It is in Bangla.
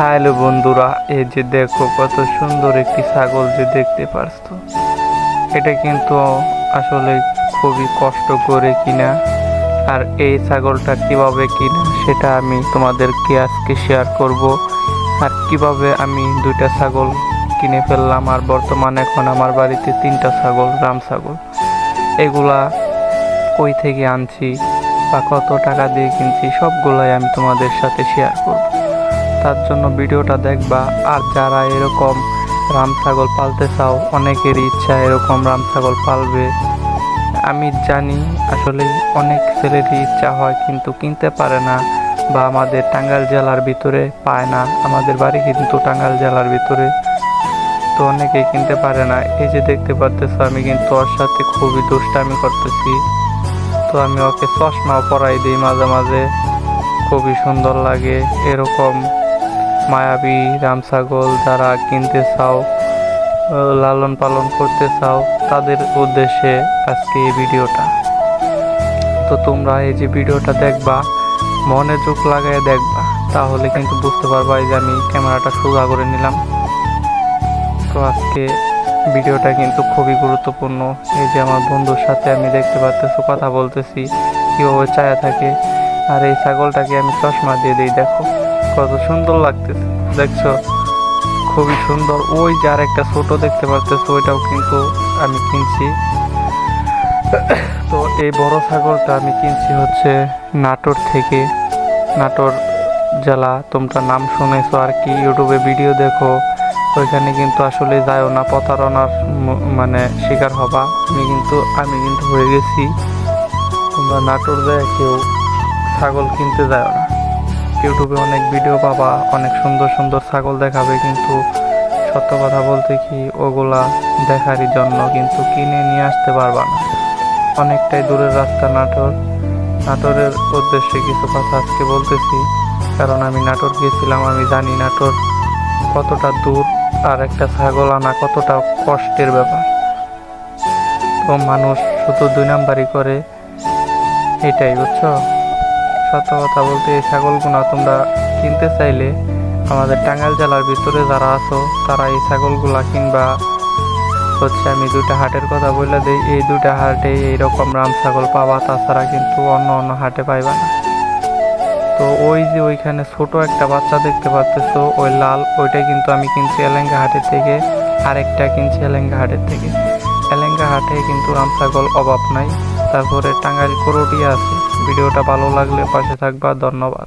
হ্যালো বন্ধুরা, এই যে দেখো কত সুন্দর একটি ছাগল যে দেখতে পারছ। এটা কিন্তু আসলে খুবই কষ্ট করে কিনা, আর এই ছাগলটা কীভাবে কিনা সেটা আমি তোমাদেরকে আজকে শেয়ার করব। আর কীভাবে আমি দুইটা ছাগল কিনে ফেললাম, আর বর্তমানে এখন আমার বাড়িতে তিনটা ছাগল, রাম ছাগল। এগুলা কই থেকে আনছি বা কত টাকা দিয়ে কিনছি, সবগুলাই আমি তোমাদের সাথে শেয়ার করব। তার জন্য ভিডিওটা দেখবা। আর যারা এরকম রাম ছাগল পালতে চাও, অনেকেরই ইচ্ছা এরকম রাম ছাগল পালবে। আমি জানি আসলে অনেক ছেলেরই ইচ্ছা হয়, কিন্তু কিনতে পারে না বা আমাদের টাঙ্গাইল জেলার ভিতরে পায় না। আমাদের বাড়ি কিন্তু টাঙ্গাইল জেলার ভিতরে। তো অনেকেই কিনতে পারে না। এই যে দেখতে পারতেছো, আমি কিন্তু ওর সাথে খুবই দুষ্টামি করতেছি। তো আমি ওকে চশমাও পরাই দিই মাঝে মাঝে। খুবই সুন্দর লাগে এরকম। মায়াবী রাম ছাগল যারা কিনতে চাও লালন পালন করতে চাও, তাদের উদ্দেশ্যে আজকে এই ভিডিওটা। তো তোমরা এই যে ভিডিওটা দেখবা, মনে চোখ লাগায় দেখবা, তাহলে কিন্তু বুঝতে পারবা এই যে আমি ক্যামেরাটা সোজা করে নিলাম। তো আজকে ভিডিওটা কিন্তু খুবই গুরুত্বপূর্ণ। এই যে আমার বন্ধুর সাথে আমি দেখতে পাচ্তেছি কথা বলতেছি, কীভাবে ছায়া থাকে। আর এই ছাগলটাকে আমি চশমা দিয়ে দিই, দেখো। কত সুন্দর লাগতেছে। দেখছ? খুবই সুন্দর। ওই যে আর একটা ছোট দেখতে পারতেছো, ওইটাও কিন্তু আমি কিনছি। তো এই বড় ছাগলটা আমি কিনছি হচ্ছে নাটোর থেকে। নাটোর জেলা, তোমরা নাম শুনেছো আর কি, ইউটিউবে ভিডিও দেখো। ওইখানে কিন্তু আসলে যায়ও না, প্রতারণার মানে শিকার হবা। আমি কিন্তু আমি কিন্তু হয়ে গেছি। তোমরা নাটোর যায় কেউ ছাগল কিনতে যায় না। ইউটিউবে অনেক ভিডিও পাবা, অনেক সুন্দর সুন্দর ছাগল দেখাবে, কিন্তু সত্য কথা বলতে কি ওগুলা দেখারই জন্য কিন্তু কিনে নিয়ে আসতে পারবা না। অনেকটাই দূরের রাস্তা নাটোর। নাটোরের উদ্দেশ্যে কিছু কথা আজকে বলতেছি, কারণ আমি নাটোর গিয়েছিলাম, আমি জানি নাটোর কতটা দূর আর একটা ছাগল আনা কতটা কষ্টের ব্যাপার। তো মানুষ শুধু দুই নাম্বারই করে, এটাই বুঝছ? সত্য কথা বলতে এই ছাগলগুলো তোমরা কিনতে চাইলে আমাদের টাঙ্গাইল জেলার ভিতরে যারা আছো, তারা এই ছাগলগুলা কিনবা। হচ্ছে আমি দুটা হাটের কথা বলে দিই, এই দুইটা হাটে এইরকম রাম ছাগল পাবা, তাছাড়া কিন্তু অন্য অন্য হাটে পাইবা না। তো ওই যে ওইখানে ছোট একটা বাচ্চা দেখতে পাচ্তেছো, ওই লাল, ওইটা কিন্তু আমি কিনছি এলেঙ্গা হাটের থেকে, আরেকটা কিনছি এলেঙ্গা হাটের থেকে। এলেঙ্গা হাটে কিন্তু রাম ছাগল অভাব নাই, তারপরে টাঙ্গাইল করোটি আছে। ভিডিওটা ভালো লাগলে পাশে থাকবা ধন্যবাদ।